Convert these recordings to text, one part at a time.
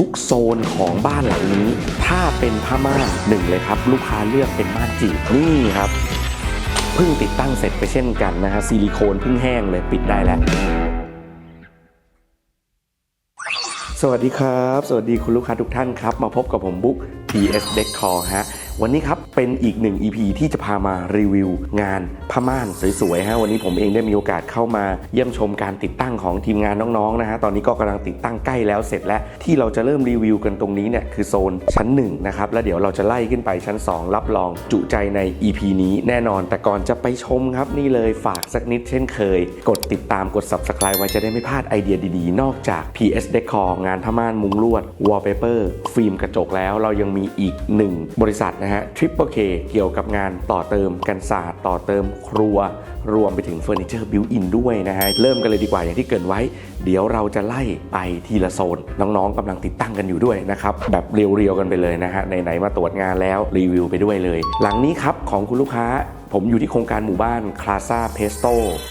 ทุกโซนของบ้านหลังนี้ ถ้าเป็นผ้าม่านหนึ่งเลยครับ ลูกค้าเลือกเป็นม่านจีบนี่ครับเพิ่งติดตั้งเสร็จไปเช่นกันนะฮะซิลิโคนเพิ่งแห้งเลยปิดได้แล้ว สวัสดีครับ สวัสดีคุณลูกค้าทุกท่านครับ มาพบกับผมบุ๊ก PS Decor ฮะ วันนี้ครับเป็นอีกหนึ่ง EP ที่จะพามารีวิว งานผ้าม่านสวยๆฮะวันนี้ผมเองได้มีโอกาสเข้ามาเยี่ยมชมการติดตั้งของทีมงานน้องๆนะฮะตอนนี้ก็กำลังติดตั้งใกล้แล้วเสร็จแล้วที่เราจะเริ่มรีวิวกันตรงนี้เนี่ยคือโซนชั้น1นะครับแล้วเดี๋ยวเราจะไล่ขึ้นไปชั้น 2 รับรองจุใจใน EP นี้แน่นอน แต่ก่อนจะไปชมครับนี่เลยฝากสักนิดเช่นเคย กดติดตามกด subscribe ไว้จะได้ไม่พลาดไอเดียดีๆ นอกจาก PS Decor งานผ้าม่านมุงลวด Wallpaper ฟิล์มกระจกแล้วเรายังมีอีกหนึ่งบริษัทนะฮะ Triple K เกี่ยวกับงานต่อเติมกันศาสตร์ต่อเติมครัว รวมไปถึงเฟอร์นิเจอร์บิวอินด้วยนะฮะเริ่มกันเลยดีกว่าอย่างที่เกินไว้ เดี๋ยวเราจะไล่ไปทีละโซน น้องๆกำลังติดตั้งกันอยู่ด้วยนะครับแบบเรียวๆกันไปเลยนะฮะไหนๆมาตรวจงานแล้วรีวิวไปด้วยเลย หลังนี้ครับของคุณลูกค้า ผมอยู่ที่โครงการหมู่บ้านคลาซาเพสโต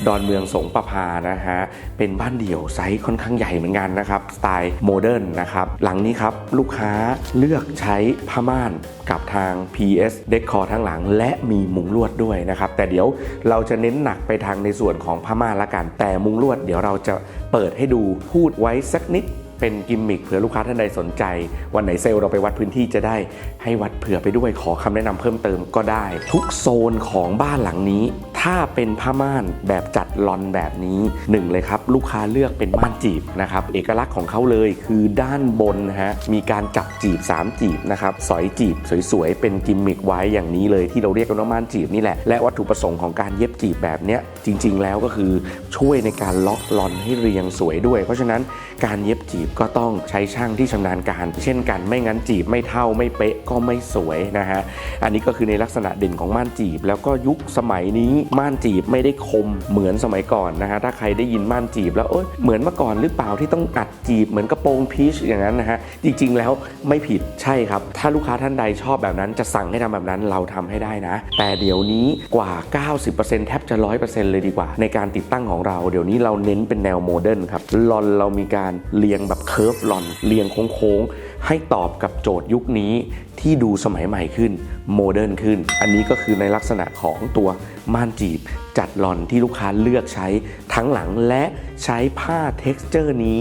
ดอนเมืองสงประพานะฮะ เป็นบ้านเดี่ยวไซส์ค่อนข้างใหญ่เหมือนกันนะครับ สไตล์โมเดิร์นนะครับ หลังนี้ครับลูกค้าเลือกใช้ผ้าม่านกับทาง PS Decor ทั้งหลัง และมีมุงลวดด้วยนะครับ แต่เดี๋ยวเราจะเน้นหนักไปทางในส่วนของผ้าม่านละกัน แต่มุงลวดเดี๋ยวเราจะเปิดให้ดูพูดไว้สักนิด เป็นกิมมิคเผื่อลูกค้าท่านใดสนใจ วันไหนเซลล์เราไปวัดพื้นที่จะได้ให้วัดเผื่อไปด้วยขอคำแนะนำเพิ่มเติมก็ได้ ทุกโซนของบ้านหลังนี้ ถ้าเป็นผ้าม่านแบบจัดลอนแบบนี้หนึ่งเลยครับ ลูกค้าเลือกเป็นม่านจีบนะครับเอกลักษณ์ของเขาเลยคือด้านบนนะฮะมีการจับจีบ 3 จีบนะครับสอยจีบสวยๆเป็นกิมมิคไว้อย่างนี้เลยที่เราเรียกกันว่าม่านจีบนี่แหละและวัตถุประสงค์ของการเย็บจีบแบบเนี้ยจริง ๆ แล้วก็คือช่วยในการล็อกลอนให้เรียงสวยด้วย เพราะฉะนั้นการเย็บจีบก็ต้องใช้ช่างที่ชำนาญการ เช่นกันไม่งั้นจีบไม่เท่าไม่เป๊ะก็ไม่สวยนะฮะอันนี้ก็คือในลักษณะเด่นของม่านจีบ แล้วก็ยุคสมัยนี้ม่านจีบไม่ได้คมเหมือนสมัยก่อนนะฮะถ้าใครได้ยินม่านจีบแล้วเอ้ยเหมือนเมื่อก่อนหรือเปล่าที่ต้องอัดจีบเหมือนกระโปรงพีชอย่างนั้นนะฮะจริงๆแล้วไม่ผิดใช่ครับ ถ้าลูกค้าท่านใดชอบแบบนั้นจะสั่งให้ทำแบบนั้นเราทำให้ได้นะ แต่เดี๋ยวนี้กว่า 90%แทบจะ 100%เลยดีกว่า ในการติดตั้งของเรา เดี๋ยวนี้เราเน้นเป็นแนวโมเดิร์นครับลอนเรามีการเรียงแบบเคิร์ฟลอนเรียงโค้งๆ ให้ตอบกับโจทย์ยุคนี้ ที่ดูสมัยใหม่ขึ้นโมเดิร์นขึ้น อันนี้ก็คือในลักษณะของตัวม่านจีบ จัดลอนที่ลูกค้าเลือกใช้ทั้งหลังและใช้ผ้า t e x t อร์นี้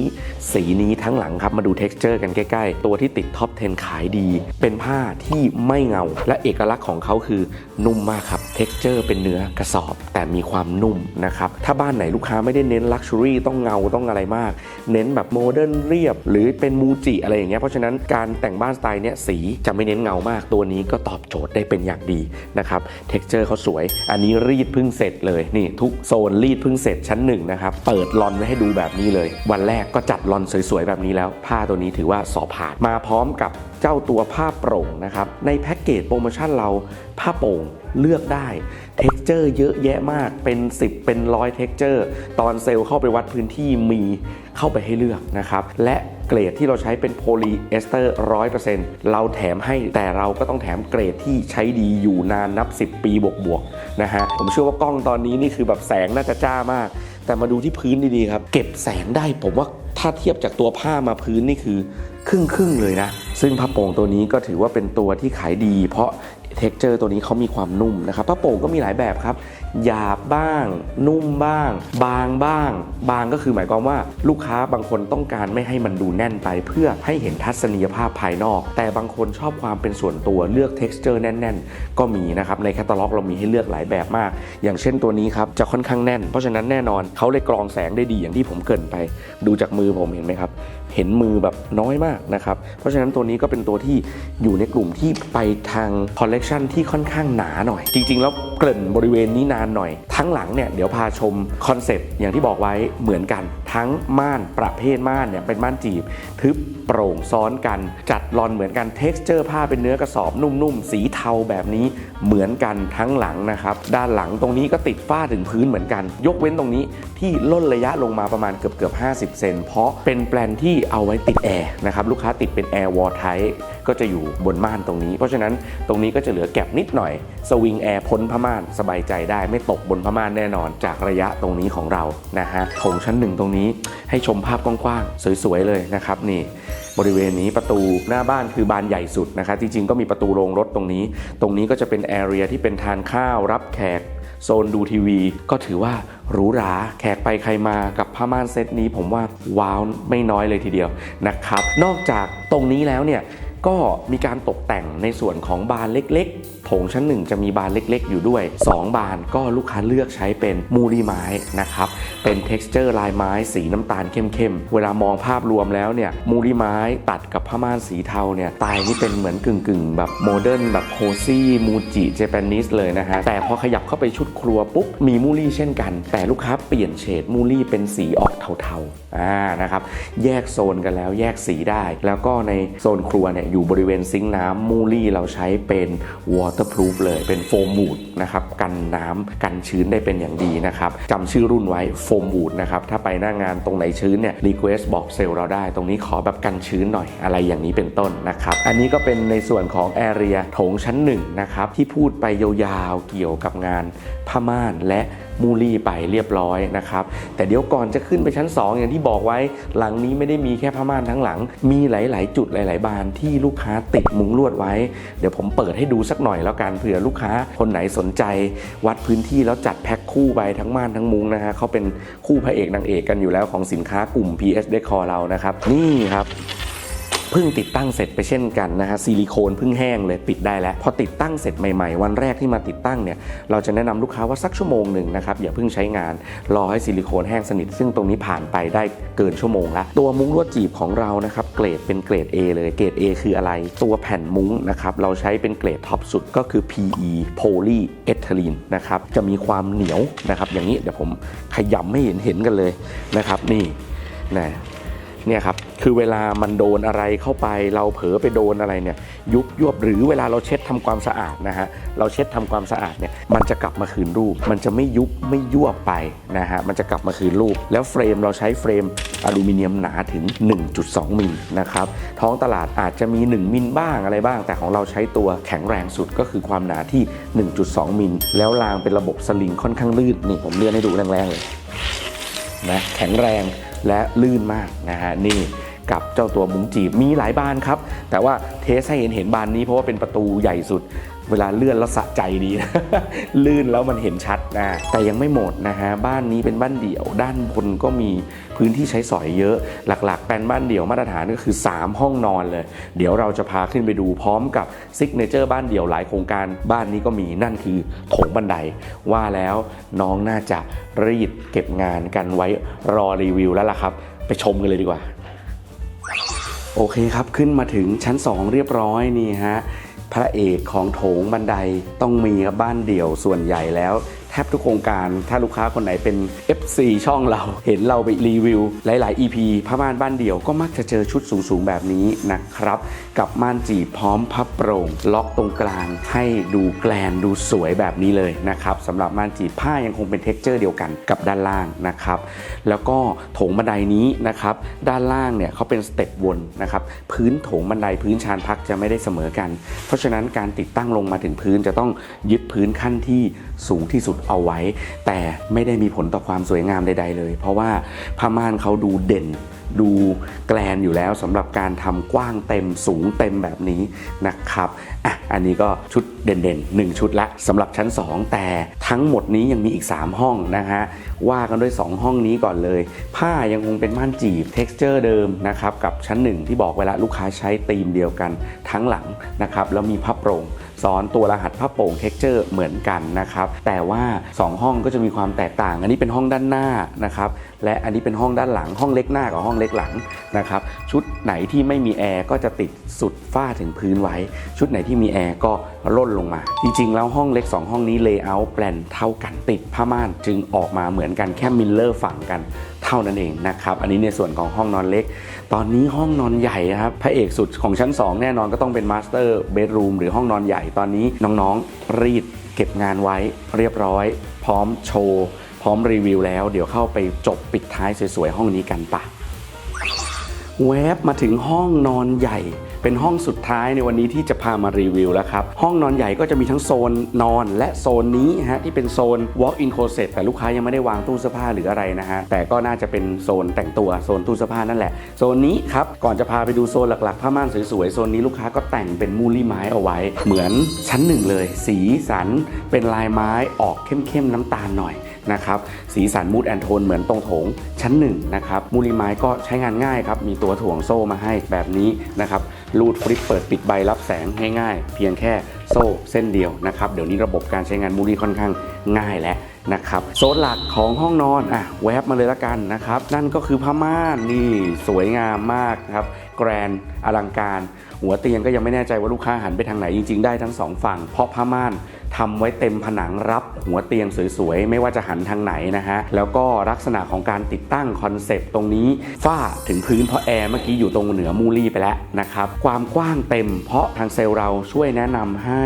สีนี้ทั้งหลังครับมาดู t e x t อร์กันใกล้ๆ ตัวที่ติดท็อป 10 ขายดี เป็นผ้าที่ไม่เงา และเอกลักษณ์ของเขาคือนุ่มมากครับ t e x t อร์เป็นเนื้อกระสอบ แต่มีความนุ่มนะครับถ้าบ้านไหนลูกค้าไม่ได้เน้นลักชัวรี่ต้องเงาต้องอะไรมาก เน้นแบบโมเดิร์นเรียบ หรือเป็นมูจิอะไรอย่างเงี้ยเพราะฉะนั้นการแต่งบ้านสไตล์เนี้ยสีจะไม่น้นเงามาก ตัวนี้ก็ตอบโจทย์ได้เป็นอย่างดีนะครับ t e x t อร์เขาสวย อันนี้รีดพึ่งเสร็จเลยนี่ทุกโซนรีดพึ่งเสร็จชั้นหนึ่งนะครับเปิดลอนไว้ให้ดูแบบนี้เลย วันแรกก็จัดลอนสวยๆแบบนี้แล้ว ผ้าตัวนี้ถือว่าสอบผ่านมาพร้อมกับเจ้าตัวผ้าโปร่งนะครับในแพ็กเกจโปรโมชั่นเราผ้าโปร่งเลือกได้เท็กเจอร์เยอะแยะมากเป็น 10 เป็นร้อยเท็กเจอร์ตอนเซลล์เข้าไปวัดพื้นที่มีเข้าไปให้เลือกนะครับและ เกรดที่เราใช้เป็นโพลีเอสเตอร์100%เปอร์เซ็นต์เราแถมให้แต่เราก็ต้องแถมเกรดที่ใช้ดีอยู่นานนับ 10 ปีบวกๆนะฮะผมเชื่อว่ากล้องตอนนี้นี่คือแบบแสงน่าจะจ้ามาก แต่มาดูที่พื้นดีๆครับ เก็บแสงได้ผมว่าถ้าเทียบจากตัวผ้ามาพื้นนี่คือครึ่งครึ่งๆเลยนะ ซึ่งผ้าโป่งตัวนี้ก็ถือว่าเป็นตัวที่ขายดี เพราะเท็กเจอร์ตัวนี้เขามีความนุ่มนะครับผ้าโป่งก็มีหลายแบบครับ หยาบบ้าง นุ่มบ้าง บางบ้าง บางก็คือหมายความว่าลูกค้าบางคนต้องการไม่ให้มันดูแน่นไป เพื่อให้เห็นทัศนียภาพภายนอก แต่บางคนชอบความเป็นส่วนตัวเลือก t e x t อร์แน่น ๆ ก็มีนะครับ ในแคตตาล็อกเรามีให้เลือกหลายแบบมาก อย่างเช่นตัวนี้ครับ จะค่อนข้างแน่น เพราะฉะนั้นแน่นอนเขาเลยกรองแสงได้ดีอย่างที่ผมเกินไป ดูจากมือผมเห็นไหมครับ เห็นมือแบบน้อยมากนะครับ เพราะฉะนั้นตัวนี้ก็เป็นตัวที่อยู่ในกลุ่มที่ไปทางคอลเลกชันที่ค่อนข้างหนาหน่อย จริงๆ แล้วเกริ่นบริเวณนี้นานหน่อย ทั้งหลังเนี่ยเดี๋ยวพาชมคอนเซปต์อย่างที่บอกไว้เหมือนกัน ทั้งม่านประเภทม่านเนี่ยเป็นม่านจีบ ทึบโปร่งซ้อนกัน จัดรอนเหมือนกันเท็กซ์เจอร์ผ้าเป็นเนื้อกระสอบนุ่มๆ สีเทาแบบนี้เหมือนกันทั้งหลังนะครับ ด้านหลังตรงนี้ก็ติดฝ้าถึงพื้นเหมือนกัน ยกเว้นตรงนี้ที่ล่นระยะลงมาประมาณเกือบเกือบ 50 เซนเพราะเป็นแปลนที่เอาไว้ติดแอร์นะครับลูกค้าติดเป็นแอร์วอร์ไทก็จะอยู่บนม่านตรงนี้ เพราะฉะนั้นตรงนี้ก็จะเหลือแก็บนิดหน่อย สวิงแอร์พ้นผ้าม่านสบายใจได้ไม่ตกบนผ้าม่านแน่นอนจากระยะตรงนี้ของเรานะฮะโถงชั้นหนึ่งตรงนี้ให้ชมภาพกว้างๆสวยๆเลยนะครับนี่บริเวณนี้ประตูหน้าบ้านคือบานใหญ่สุดนะครับจริงๆก็มีประตูโรงรถตรงนี้ ตรงนี้ก็จะเป็นแอเรียที่เป็นทานข้าวรับแขกโซนดูทีวี ก็ถือว่าหรูหราแขกไปใครมากับผ้าม่านเซตนี้ผมว่าว้าวไม่น้อยเลยทีเดียวนะครับ นอกจากตรงนี้แล้วเนี่ย ก็มีการตกแต่งในส่วนของบานเล็กๆ โถงชั้นหนึ่งจะมีบานเล็กๆ อยู่ด้วย 2 บานก็ลูกค้าเลือกใช้เป็นมูลีไม้นะครับ เป็น t e x t อร์ลายไม้สีน้ำตาลเข้มๆ เวลามองภาพรวมแล้วเนี่ยมูลีไม้ตัดกับผ้าม่านสีเทาเนี่ยตล์นี่เป็นเหมือนกึ่งๆ แบบโมเดิร์นแบบโคซี่มูจิเจแปนิสเลยนะฮะ แต่พอขยับเข้าไปชุดครัวปุ๊บมีมูลี่เช่นกัน แต่ลูกค้าเปลี่ยนเฉดมูลี่เป็นสีออกเทาๆอ่านะครับแยกโซนกันแล้วแยกสีได้ แล้วก็ในโซนครัวเนี่ยอยู่บริเวณซิงค์น้ำมูลี่เราใช้เป็น waterproof เลย เป็นโฟมบูดนะครับกันน้ำกันชื้นได้เป็นอย่างดีนะครับจำชื่อรุ่นไว้โฟมบูดนะครับถ้าไปหน้างานตรงไหนชื้นเนี่ยรีเควสบอกเซลล์เราได้ ตรงนี้ขอแบบกันชื้นหน่อยอะไรอย่างนี้เป็นต้นนะครับอันนี้ก็เป็นในส่วนของแอเรียโถงชั้นหนึ่งนะครับที่พูดไปยาวๆเกี่ยวกับงานผ้าม่านและมูลี่ไปเรียบร้อยนะครับ แต่เดี๋ยวก่อนจะขึ้นไปชั้น 2 อย่างที่บอกไว้ หลังนี้ไม่ได้มีแค่ผ้าม่านทั้งหลัง มีหลาย ๆ จุดหลาย ๆ บานที่ที่ลูกค้าติดมุงลวดไว้ เดี๋ยวผมเปิดให้ดูสักหน่อยแล้วกันเผื่อลูกค้าคนไหนสนใจ วัดพื้นที่แล้วจัดแพ็คคู่ไปทั้งม่านทั้งมุงนะฮะเขาเป็นคู่พระเอกนางเอกกันอยู่แล้วของสินค้ากลุ่ม PS Decor เรานะครับ นี่ครับ เพิ่งติดตั้งเสร็จไปเช่นกันนะฮะซิลิโคนเพิ่งแห้งเลยปิดได้แล้ว พอติดตั้งเสร็จใหม่ๆ วันแรกที่มาติดตั้งเนี่ยเราจะแนะนำลูกค้าว่าสักชั่วโมงหนึ่งนะครับอย่าเพิ่งใช้งาน รอให้ซิลิโคนแห้งสนิท ซึ่งตรงนี้ผ่านไปได้เกินชั่วโมงละตัวมุ้งลวดจีบของเรานะครับเกรดเป็นเกรด A เลยเกรด A คืออะไร ตัวแผ่นมุ้งนะครับเราใช้เป็นเกรดท็อปสุดก็คือ PE polyethylene นะครับจะมีความเหนียวนะครับอย่างนี้เดี๋ยวผมขยำให้เห็นเห็นกันเลยนะครับนี่นะ เนี่ยครับคือเวลามันโดนอะไรเข้าไป เราเผลอไปโดนอะไรเนี่ยยุบยวบหรือเวลาเราเช็ดทำความสะอาดนะฮะเราเช็ดทำความสะอาดเนี่ยมันจะกลับมาคืนรูป มันจะไม่ยุบไม่ยวบไปนะฮะมันจะกลับมาคืนรูป แล้วเฟรมเราใช้เฟรมอลูมิเนียมหนาถึง 1.2 มิลนะครับท้องตลาดอาจจะมี 1 มิลบ้างอะไรบ้าง แต่ของเราใช้ตัวแข็งแรงสุดก็คือความหนาที่ 1.2 มิลแล้วรางเป็นระบบสลิงค่อนข้างลื่นนี่ผมเลื่อนให้ดูแรงๆเลยนะแข็งแรง และลื่นมากนะฮะนี่กับเจ้าตัวมุ้งจีบมีหลายบานครับ แต่ว่าเทสให้เห็นเห็นบานนี้เพราะว่าเป็นประตูใหญ่สุด เวลาเลื่อนแล้วสะใจดีนะลื่นแล้วมันเห็นชัดนะแต่ยังไม่หมดนะฮะบ้านนี้เป็นบ้านเดี่ยว ด้านบนก็มีพื้นที่ใช้สอยเยอะ หลักๆแปลนบ้านเดี่ยวมาตรฐานก็คือ 3 ห้องนอนเลย เดี๋ยวเราจะพาขึ้นไปดูพร้อมกับซิกเนเจอร์บ้านเดี่ยวหลายโครงการบ้านนี้ก็มีนั่นคือโถงบันได ว่าแล้วน้องน่าจะรีดเก็บงานกันไว้รอรีวิวแล้วล่ะครับ ไปชมกันเลยดีกว่า โอเคครับขึ้นมาถึงชั้น 2 เรียบร้อยนี่ฮะ พระเอกของโถงบันไดต้องมีครับบ้านเดี่ยวส่วนใหญ่แล้ว แทบทุกโครงการ ถ้าลูกค้าคนไหนเป็น FC ช่องเราเห็นเราไปรีวิว หลาย ๆ EP ผ้าม่านบ้านเดี่ยวก็มักจะเจอชุดสูง ๆ แบบนี้นะครับ กับม่านจีบพร้อมพับโปร่ง ล็อกตรงกลาง ให้ดูแกลนดูสวยแบบนี้เลยนะครับสำหรับม่านจีบผ้ายังคงเป็นเท็กเจอร์เดียวกันกับด้านล่างนะครับ แล้วก็โถงบันไดนี้นะครับ ด้านล่างเนี่ยเขาเป็นสเต็ปวนนะครับพื้นโถงบันไดพื้นชานพักจะไม่ได้เสมอกัน เพราะฉะนั้นการติดตั้งลงมาถึงพื้นจะต้องยึดพื้นขั้นที่สูงที่สุดเอาไว้ แต่ไม่ได้มีผลต่อความสวยงามใด ๆ เลย เพราะว่าผ้าม่านเขาดูเด่นดูแกลนอยู่แล้วสำหรับการทำกว้างเต็มสูงเต็มแบบนี้นะครับอะอันนี้ก็ชุดเด่นๆ 1 ชุดละสำหรับชั้น 2 แต่ทั้งหมดนี้ยังมีอีก 3 ห้องนะฮะว่ากันด้วย 2 ห้องนี้ก่อนเลย ผ้ายังคงเป็นม่านจีบ t e x t อร์เดิมนะครับกับชั้น 1 ที่บอกเวลาลูกค้าใช้ธีมเดียวกันทั้งหลังนะครับแล้วมีพับโปร่ง สอนตัวรหัสผ้าโป่งเท็กเจอร์เหมือนกันนะครับ แต่ว่า 2 ห้องก็จะมีความแตกต่าง อันนี้เป็นห้องด้านหน้านะครับและอันนี้เป็นห้องด้านหลังห้องเล็กหน้ากับห้องเล็กหลังนะครับชุดไหนที่ไม่มีแอร์ก็จะติดสุดฝ้าถึงพื้นไว้ ชุดไหนที่มีแอร์ก็ร่นลงมา จริงๆ แล้วห้องเล็ก 2 ห้องนี้เลเยอร์แปลนเท่ากันติดผ้าม่านจึงออกมาเหมือนกันแค่มิลเลอร์ฝั่งกันเท่านั้นเองนะครับอันนี้ในส่วนของห้องนอนเล็ก ตอนนี้ห้องนอนใหญ่ครับพระเอกสุดของชั้น 2 แน่นอนก็ต้องเป็นมาสเตอร์เบดรูมหรือห้องนอนใหญ่ตอนนี้น้องๆ รีดเก็บงานไว้เรียบร้อย พร้อมโชว์พร้อมรีวิวแล้ว เดี๋ยวเข้าไปจบปิดท้ายสวยๆห้องนี้กันปะแวบมาถึงห้องนอนใหญ่ เป็นห้องสุดท้ายในวันนี้ที่จะพามารีวิวแล้วครับ ห้องนอนใหญ่ก็จะมีทั้งโซนนอนและโซนนี้ฮะที่เป็นโซน walk-in closet แต่ลูกค้ายังไม่ได้วางตู้เสื้อผ้าหรืออะไรนะฮะแต่ก็น่าจะเป็นโซนแต่งตัวโซนตู้เสื้อผ้านั่นแหละโซนนี้ครับก่อนจะพาไปดูโซนหลักๆผ้าม่านสวยๆโซนนี้ลูกค้าก็แต่งเป็นมูลี่ไม้เอาไว้ เหมือนชั้นหนึ่งเลย สีสันเป็นลายไม้ออกเข้มๆน้ำตาลหน่อย นะครับสีสันมูดแอนโทนเหมือนตรงโถงชั้นหนึ่งนะครับมูลิไม้ก็ใช้งานง่ายครับมีตัวถ่วงโซ่มาให้แบบนี้นะครับรูดฟลิปเปิดปิดใบรับแสงง่ายๆ เพียงแค่โซ่เส้นเดียวนะครับเดี๋ยวนี้ระบบการใช้งานมูลีค่อนข้างง่ายแล้วนะครับโซนหลักของห้องนอนอะแวบมาเลยละกันนะครับนั่นก็คือผ้าม่านนี่สวยงามมากครับแกรนอลังการ หัวเตียงก็ยังไม่แน่ใจว่าลูกค้าหันไปทางไหนจริงๆได้ทั้งสองฝั่งเพราะผ้าม่าน ทำไว้เต็มผนังรับหัวเตียงสวยๆ ไม่ว่าจะหันทางไหนนะฮะ แล้วก็ลักษณะของการติดตั้งคอนเซปต์ตรงนี้ฝ้าถึงพื้นเพราะแอร์เมื่อกี้อยู่ตรงเหนือมูลี่ไปแล้วนะครับ ความกว้างเต็มเพราะทางเซลล์เราช่วยแนะนำให้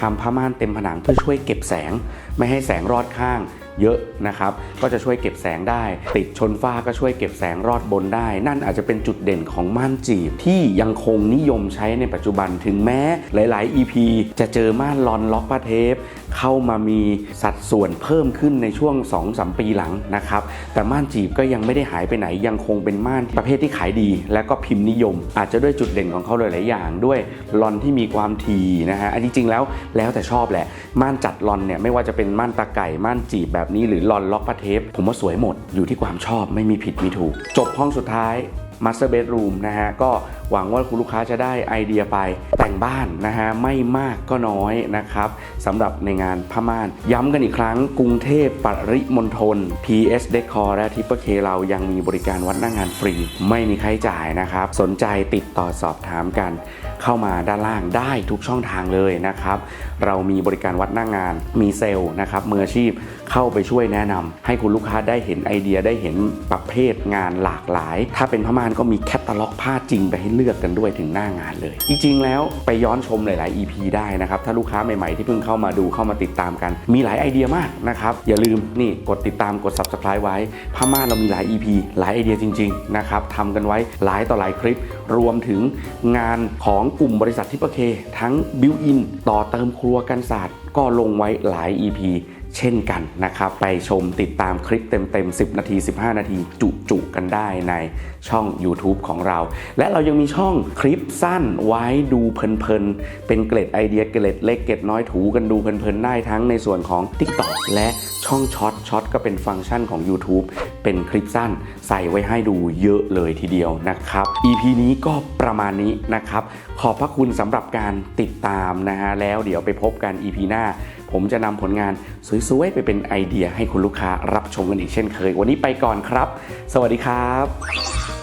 ทำผ้าม่านเต็มผนังเพื่อช่วยเก็บแสง ไม่ให้แสงรอดข้าง เยอะนะครับ ก็จะช่วยเก็บแสงได้ ติดชนฝ้าก็ช่วยเก็บแสงรอดบนได้ นั่นอาจจะเป็นจุดเด่นของม่านจีบที่ยังคงนิยมใช้ในปัจจุบันถึงแม้หลาย ๆ EP จะเจอม่านลอนล็อกผ้าเทปเข้ามามีสัดส่วนเพิ่มขึ้นในช่วง 2-3 ปีหลังนะครับ แต่ม่านจีบก็ยังไม่ได้หายไปไหนยังคงเป็นม่านประเภทที่ขายดี และก็พิมพ์นิยม อาจจะด้วยจุดเด่นของเขาหลาย ๆ อย่าง ด้วยลอนที่มีความทีนะฮะอันนี้จริงแล้วแล้วแต่ชอบแหละ ม่านจัดลอนเนี่ยไม่ว่าจะเป็นม่านตาไก่ม่านจีบแบบนี้หรือลอนล็อกผ้าเทปผมว่าสวยหมดอยู่ที่ความชอบไม่มีผิดมีถูก จบห้องสุดท้าย Master Bedroom นะฮะก็หวังว่าคุณลูกค้าจะได้ไอเดียไปแต่งบ้านนะฮะไม่มากก็น้อยนะครับสำหรับในงานผ้าม่าน ย้ำกันอีกครั้งกรุงเทพปริมณฑล PS Decor และ Triple K เรายังมีบริการวัดหน้างานฟรี ไม่มีค่าใช้จ่ายนะครับ สนใจติดต่อสอบถามกัน เข้ามาด้านล่างได้ทุกช่องทางเลยนะครับเรามีบริการวัดหน้างานมีเซลล์นะครับมืออาชีพเข้าไปช่วยแนะนำให้คุณลูกค้าได้เห็นไอเดียได้เห็นประเภทงานหลากหลาย ถ้าเป็นผ้าม่านก็มีแคตตาล็อกผ้าจริงไปให้เลือกกันด้วยถึงหน้างานเลย จริงๆ แล้วไปย้อนชมหลาย ๆ EP ได้นะครับ ถ้าลูกค้าใหม่ ๆ ที่เพิ่งเข้ามาดูเข้ามาติดตามกัน มีหลายไอเดียมากนะครับ อย่าลืมนี่กดติดตามกด subscribe ไว้ผ้าม่านเรามีหลาย EP หลายไอเดียจริง ๆ นะครับทำกันไว้หลายต่อหลายคลิป รวมถึงงานของกลุ่มบริษัททิปเค ทั้งบิวอินต่อเติมครัวกันศาสตร์ก็ลงไว้หลาย EP เช่นกันนะครับไปชมติดตามคลิปเต็มๆ 10 นาที 15 นาทีจุๆกันได้ในช่อง YouTube ของเรา และเรายังมีช่องคลิปสั้นไว้ดูเพลินๆ เป็นเกร็ดไอเดียเกร็ดเล็กเกร็ดน้อยถูกันดูเพลินๆ ได้ทั้งในส่วนของ TikTok และช่องช็อตช็อตก็เป็นฟังก์ชันของ YouTube เป็นคลิปสั้นใส่ไว้ให้ดูเยอะเลยทีเดียวนะครับ EP นี้ก็ประมาณนี้นะครับ ขอบพระคุณสำหรับการติดตามนะฮะแล้วเดี๋ยวไปพบกัน EP หน้า ผมจะนำผลงานสวยๆไปเป็นไอเดียให้คุณลูกค้ารับชมกันอีกเช่นเคย วันนี้ไปก่อนครับ สวัสดีครับ